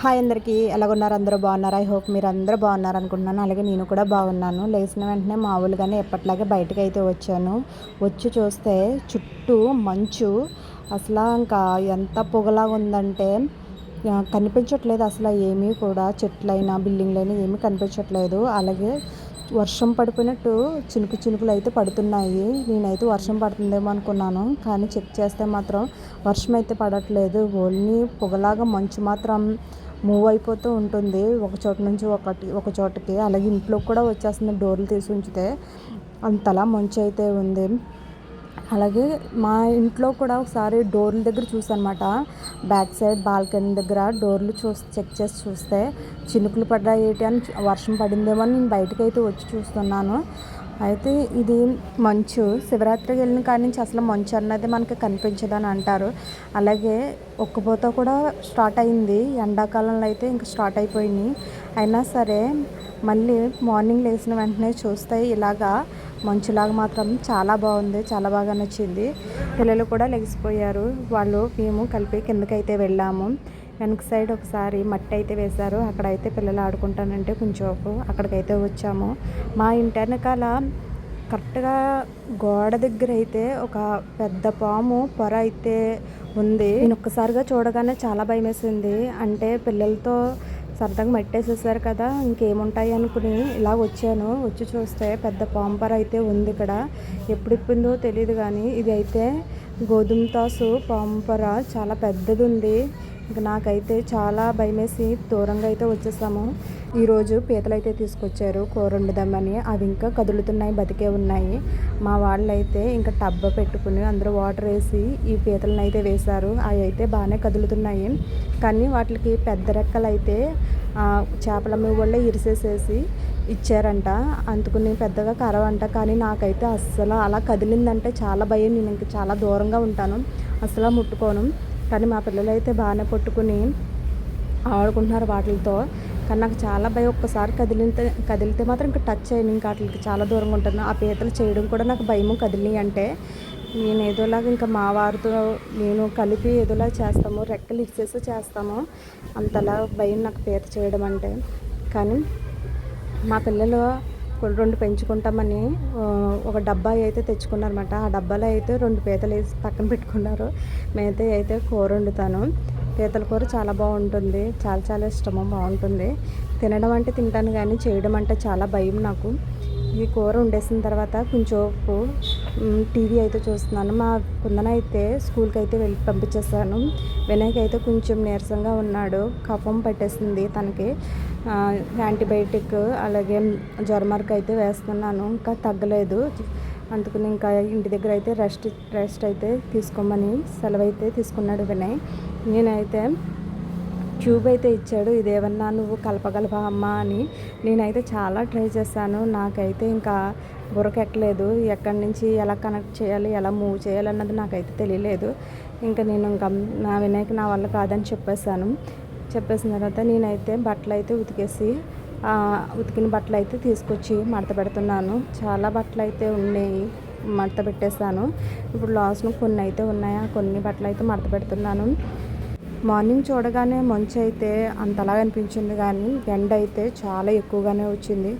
Hi అందరికీ ఎలాగున్నారు? అందరూ బాగున్నారు? ఐ హోప్ మీరు అందరూ బాగున్నారు అనుకుంటున్నాను అలాగే నేను కూడా బాగున్నాను. లేచిన వెంటనే మామూలుగానే ఎప్పట్లాగే బయటకు అయితే వచ్చాను. వచ్చి చూస్తే చుట్టూ మంచు. అసలు ఇంకా ఎంత పొగలాగా ఉందంటే కనిపించట్లేదు అసలు ఏమీ కూడా. చెట్లైనా బిల్డింగ్లైనా ఏమీ కనిపించట్లేదు. అలాగే వర్షం పడిపోయినట్టు చినుకు చినుకులు అయితే పడుతున్నాయి. నేనైతే వర్షం పడుతుందేమో అనుకున్నాను. కానీ చెక్ చేస్తే మాత్రం వర్షం అయితే పడట్లేదు. ఓన్లీ పొగలాగా మంచు మాత్రం మూవ్ అయిపోతూ ఉంటుంది. ఒక చోట నుంచి ఒకటి ఒక చోటకి. అలాగే ఇంట్లో కూడా వచ్చేస్తుంది డోర్లు తీసి ఉంచితే. అంతలా మంచి అయితే ఉంది. అలాగే మా ఇంట్లో కూడా ఒకసారి డోర్ల దగ్గర చూసానమాట బ్యాక్ సైడ్ బాల్కనీ దగ్గర డోర్లు చూసి చెక్ చేసి చూస్తే చినుకులు పడ్డాయి ఏంటి అని వర్షం పడిందేమో అని నేను బయటకైతే అయితే వచ్చి చూస్తున్నాను. అయితే ఇది మంచు. శివరాత్రికి వెళ్ళిన కాడి నుంచి అసలు మంచు అన్నది మనకి కనిపించదని అంటారు. అలాగే ఒక్కపోత కూడా స్టార్ట్ అయింది. ఎండాకాలంలో అయితే ఇంకా స్టార్ట్ అయిపోయినాయి అయినా సరే మళ్ళీ మార్నింగ్ లేచిన వెంటనే చూస్తే ఇలాగా మంచులాగా మాత్రం చాలా బాగుంది. చాలా బాగా నచ్చింది. పిల్లలు కూడా లెగిసిపోయారు. వాళ్ళు మేము కలిపి కిందకైతే వెళ్ళాము. వెనక సైడ్ ఒకసారి మట్టి అయితే వేశారు. అక్కడైతే పిల్లలు ఆడుకుంటానంటే కొంచెం అక్కడికైతే వచ్చాము. మా ఇంటి వెనకాల కరెక్ట్గా గోడ దగ్గర అయితే ఒక పెద్ద పాము పొర అయితే ఉంది. నేను ఒక్కసారిగా చూడగానే చాలా భయం వేసింది అంటే పిల్లలతో సరదాగా మట్టేసేసారు కదా ఇంకేముంటాయి అనుకుని ఇలా వచ్చాను. వచ్చి చూస్తే పెద్ద పాంపర అయితే ఉంది ఇక్కడ. ఎప్పుడు ఇప్పిందో తెలియదు కానీ ఇది అయితే గోధుమ తాసు పాము పొర. చాలా పెద్దది ఉంది ఇంక నాకైతే చాలా భయమేసి దూరంగా అయితే వచ్చేసాము. ఈరోజు పీతలు అయితే తీసుకొచ్చారు కూర వండుదామని. అవి ఇంకా కదులుతున్నాయి బతికే ఉన్నాయి. మా వాళ్ళు అయితే ఇంకా టబ్ పెట్టుకుని అందరూ వాటర్ వేసి ఈ పీతలను అయితే వేశారు. అవి అయితే బాగానే కదులుతున్నాయి. కానీ వాటికి పెద్ద రెక్కలు అయితే ఆ, చేపల వాళ్ళే ఇరిసేసేసి ఇచ్చారంట. అందుకుని పెద్దగా కరవంట. కానీ నాకైతే అస్సలు అలా కదిలిందంటే చాలా భయం. నేను ఇంక చాలా దూరంగా ఉంటాను. అసలు ముట్టుకోను. కానీ మా పిల్లలు అయితే బాగానే పట్టుకుని ఆడుకుంటున్నారు వాటితో కానీ నాకు చాలా భయం ఒక్కసారి కదిలితే కదిలితే మాత్రం ఇంకా టచ్ అయ్యింది ఇంకా వాటికి చాలా దూరంగా ఉంటాను ఆ పీతలు చేయడం కూడా నాకు భయము కదిలి అంటే నేను ఏదోలాగా ఇంకా మా వారితో నేను కలిపి ఏదోలా చేస్తాము రెక్కలు ఇచ్చేసి చేస్తాము. అంతలా భయం నాకు పీత చేయడం అంటే. కానీ మా పిల్లలు రెండు పెంచుకుంటామని ఒక డబ్బా అయితే తెచ్చుకున్నారన్నమాట. ఆ డబ్బాలో అయితే రెండు పీతలు వేసి పక్కన పెట్టుకున్నారు. మేమైతే అయితే కూర వండుతాను. పీతల కూర చాలా బాగుంటుంది. చాలా చాలా ఇష్టము బాగుంటుంది. తినడం అంటే తింటాను కానీ చేయడం అంటే చాలా భయం నాకు. ఈ కూర వండేసిన తర్వాత కొంచెం టీవీ అయితే చూస్తున్నాను. మా కుందన అయితే స్కూల్కి అయితే వెళ్ళి పంపించేస్తాను వినాయక్ అయితే కొంచెం నీరసంగా ఉన్నాడు. కఫం పట్టేసింది తనకి. యాంటీబయాటిక్ అలాగే జ్వరమరకు అయితే వేస్తున్నాను. ఇంకా తగ్గలేదు. అందుకని ఇంకా ఇంటి దగ్గర అయితే రెస్ట్ రెస్ట్ అయితే తీసుకోమని సెలవు అయితే తీసుకున్నాడు వినయ్ నేనైతే ట్యూబ్ అయితే ఇచ్చాడు. ఇదేమన్నా నువ్వు కలపగలవా అమ్మా అని నేనైతే చాలా ట్రై చేశాను. నాకైతే ఇంకా బుర్రకెక్కలేదు. ఎక్కడి నుంచి ఎలా కనెక్ట్ చేయాలి ఎలా మూవ్ చేయాలి అన్నది నాకైతే తెలియలేదు. ఇంకా నేను ఇంకా నా వినాయక నా వల్ల కాదని చెప్పేశాను. చెప్పేసిన తర్వాత నేనైతే బట్టలు అయితే ఉతికేసి ఉతికిన బట్టలు అయితే తీసుకొచ్చి మడత పెడుతున్నాను. చాలా బట్టలు అయితే ఉన్నాయి మడత పెట్టేశాను. ఇప్పుడు లాస్ట్లో కొన్ని అయితే ఉన్నాయి. ఆ కొన్ని బట్టలు అయితే మడత పెడుతున్నాను. మార్నింగ్ చూడగానే మంచు అయితే అంతలా అనిపించింది కానీ ఎండ అయితే చాలా ఎక్కువగానే వచ్చింది.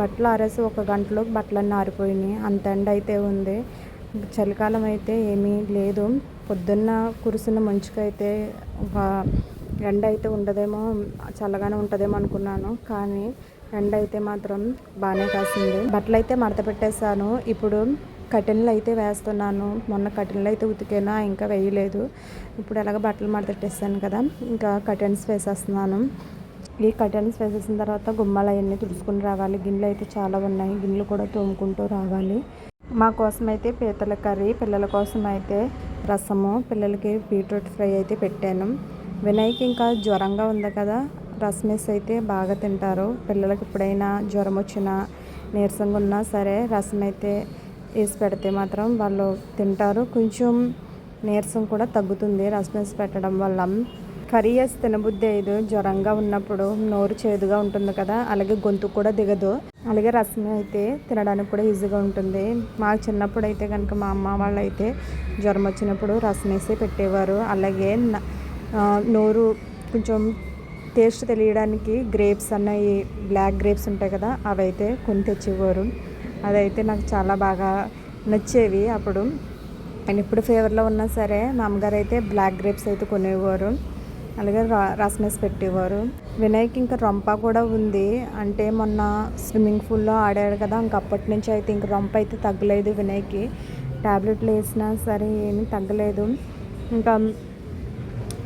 బట్టలు ఆరేసి ఒక గంటలో బట్టలన్నీ ఆరిపోయినాయి. అంత ఎండ అయితే ఉంది. చలికాలం అయితే ఏమీ లేదు. పొద్దున్న కురిసిన మంచుకైతే ఒక ఎండ అయితే ఉండదేమో చల్లగానే ఉంటుందేమో అనుకున్నాను. కానీ ఎండ అయితే మాత్రం బాగానే కాసింది. బట్టలు అయితే మడత పెట్టేశాను. ఇప్పుడు కటన్లు అయితే వేస్తున్నాను. మొన్న కటెన్లు అయితే ఉతికేనా? ఇంకా వేయలేదు. ఇప్పుడు ఎలాగ బట్టలు మడతెట్టేస్తాను కదా. ఇంకా కటన్స్ వేసేస్తున్నాను. ఈ కటన్స్ వేసేసిన తర్వాత గుమ్మాలు అవన్నీ తుడుచుకుని రావాలి. గిన్నెలు అయితే చాలా ఉన్నాయి. గిన్నెలు కూడా తోముకుంటూ రావాలి. మా కోసం అయితే పీతల కర్రీ పిల్లల కోసం అయితే రసము పిల్లలకి బీట్రూట్ ఫ్రై అయితే పెట్టాను. వినాయక్ ఇంకా జ్వరంగా ఉంది కదా. రసమేసి అయితే బాగా తింటారు. పిల్లలకి ఎప్పుడైనా జ్వరం వచ్చినా నీరసంగా ఉన్నా సరే రసం అయితే వేసి పెడితే మాత్రం వాళ్ళు తింటారు. కొంచెం నీరసం కూడా తగ్గుతుంది రసం వేసి పెట్టడం వల్ల. కర్రీ వేసి తినబుద్ధి అయ్యదు. జ్వరంగా ఉన్నప్పుడు నోరు చేదుగా ఉంటుంది కదా అలాగే గొంతు కూడా దిగదు. అలాగే రసం అయితే తినడానికి కూడా ఈజీగా ఉంటుంది. మాకు చిన్నప్పుడు అయితే కనుక మా అమ్మ వాళ్ళు అయితే జ్వరం వచ్చినప్పుడు రసం వేసి పెట్టేవారు. అలాగే నోరు కొంచెం టేస్ట్ తెలియడానికి గ్రేప్స్ అన్నవి బ్లాక్ గ్రేప్స్ ఉంటాయి కదా అవి అయితే కొని తెచ్చేవారు. అదైతే నాకు చాలా బాగా నచ్చేవి అప్పుడు. అండ్ ఇప్పుడు ఫేవర్లో ఉన్నా సరే మా అమ్మగారు అయితే బ్లాక్ గ్రేప్స్ అయితే కొనేవారు. అలాగే రసం వేసి పెట్టేవారు. వినాయక్ ఇంకా రొంప కూడా ఉంది. అంటే మొన్న స్విమ్మింగ్ పూల్లో ఆడాడు కదా ఇంక అప్పటి నుంచి అయితే ఇంక రొంప అయితే తగ్గలేదు వినాయక్కి. ట్యాబ్లెట్లు వేసినా సరే ఏమీ తగ్గలేదు. ఇంకా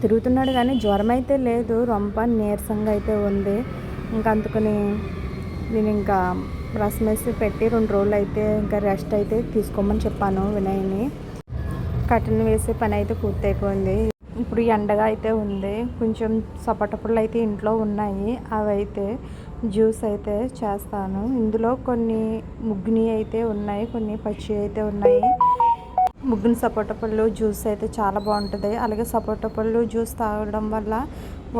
తిరుగుతున్నాడు కానీ జ్వరం అయితే లేదు. రొంప నీరసంగా అయితే ఉంది. ఇంకా అందుకని నేను ఇంకా రసం వేసి పెట్టి రెండు రోజులు అయితే ఇంకా రెస్ట్ అయితే తీసుకోమని చెప్పాను వినయ్ని. కటన్ వేసే పని అయితే పూర్తయిపోయింది. ఇప్పుడు ఎండగా అయితే ఉంది. కొంచెం సపటపుళ్ళు అయితే ఇంట్లో ఉన్నాయి. అవి అయితే జ్యూస్ అయితే చేస్తాను. ఇందులో కొన్ని ముగ్గుని అయితే ఉన్నాయి. కొన్ని పచ్చి అయితే ఉన్నాయి. ముగ్గుని సపోటా పళ్ళు జ్యూస్ అయితే చాలా బాగుంటుంది. అలాగే సపోటా పళ్ళు జ్యూస్ తాగడం వల్ల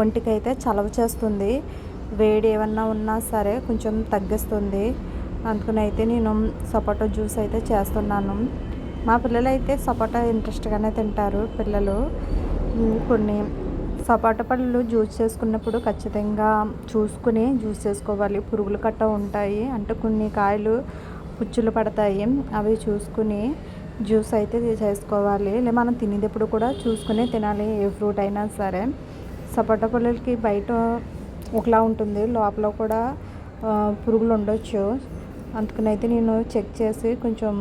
ఒంటికి అయితే చలవ చేస్తుంది. వేడి ఏమన్నా ఉన్నా సరే కొంచెం తగ్గిస్తుంది. అందుకని అయితే నేను సపోటా జ్యూస్ అయితే చేస్తున్నాను. మా పిల్లలు అయితే సపోటా ఇంట్రెస్ట్గానే తింటారు పిల్లలు. కొన్ని సపోటా పళ్ళు జ్యూస్ చేసుకున్నప్పుడు ఖచ్చితంగా చూసుకుని జ్యూస్ చేసుకోవాలి. పురుగులు కట్ట ఉంటాయి. అంటే కొన్ని కాయలు పుచ్చులు పడతాయి. అవి చూసుకుని జ్యూస్ అయితే చేసుకోవాలి. లేదా మనం తినేటప్పుడు కూడా చూసుకునే తినాలి ఏ ఫ్రూట్ అయినా సరే. సపోటా పళ్ళకి బయట ఒకలా ఉంటుంది. లోపల కూడా పురుగులు ఉండొచ్చు. అందుకనైతే నేను చెక్ చేసి కొంచెం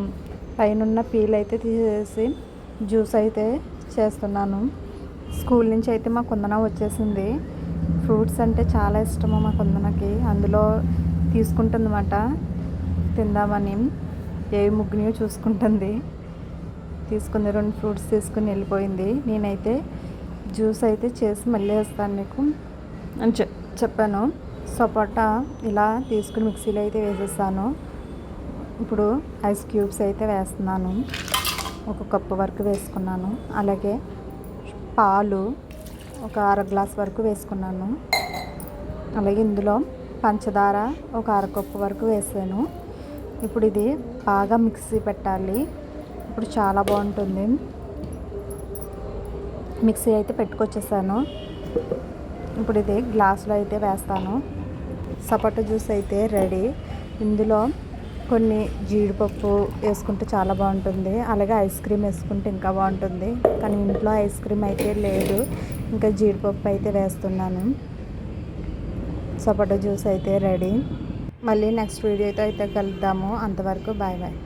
పైన పీల్ అయితే తీసేసి జ్యూస్ అయితే చేస్తున్నాను. స్కూల్ నుంచి అయితే మా కుందన వచ్చేసింది. ఫ్రూట్స్ అంటే చాలా ఇష్టము మా కుందనకి. అందులో తీసుకుంటుందన్నమాట. తిందామని ఏ ముగ్గునియో చూసుకుంటుంది. తీసుకుని రెండు ఫ్రూట్స్ తీసుకుని వెళ్ళిపోయింది. నేనైతే జ్యూస్ అయితే చేసి మళ్ళీ వేస్తాను మీకు అని చెప్పాను. సపోటా ఇలా తీసుకుని మిక్సీలో అయితే వేసేస్తాను ఇప్పుడు ఐస్ క్యూబ్స్ అయితే వేస్తున్నాను. ఒక కప్పు వరకు వేసుకున్నాను. అలాగే పాలు ఒక అర గ్లాస్ వరకు వేసుకున్నాను. అలాగే ఇందులో పంచదార ఒక అరకప్పు వరకు వేసాను. ఇప్పుడు ఇది బాగా మిక్సీ పెట్టాలి. ఇప్పుడు చాలా బాగుంటుంది. మిక్సీ అయితే పెట్టుకొచ్చేసాను. ఇప్పుడు ఇది గ్లాసులో అయితే వేస్తాను. సపోటా జ్యూస్ అయితే రెడీ. ఇందులో కొన్ని జీడిపప్పు వేసుకుంటే చాలా బాగుంటుంది. అలాగే ఐస్ క్రీమ్ వేసుకుంటే ఇంకా బాగుంటుంది. కానీ ఇంట్లో ఐస్ క్రీమ్ అయితే లేదు. ఇంకా జీడిపప్పు అయితే వేస్తున్నాను. సపోటా జ్యూస్ అయితే రెడీ. మళ్ళీ నెక్స్ట్ వీడియోతో అయితే కలుద్దాము. అంతవరకు బాయ్ బాయ్.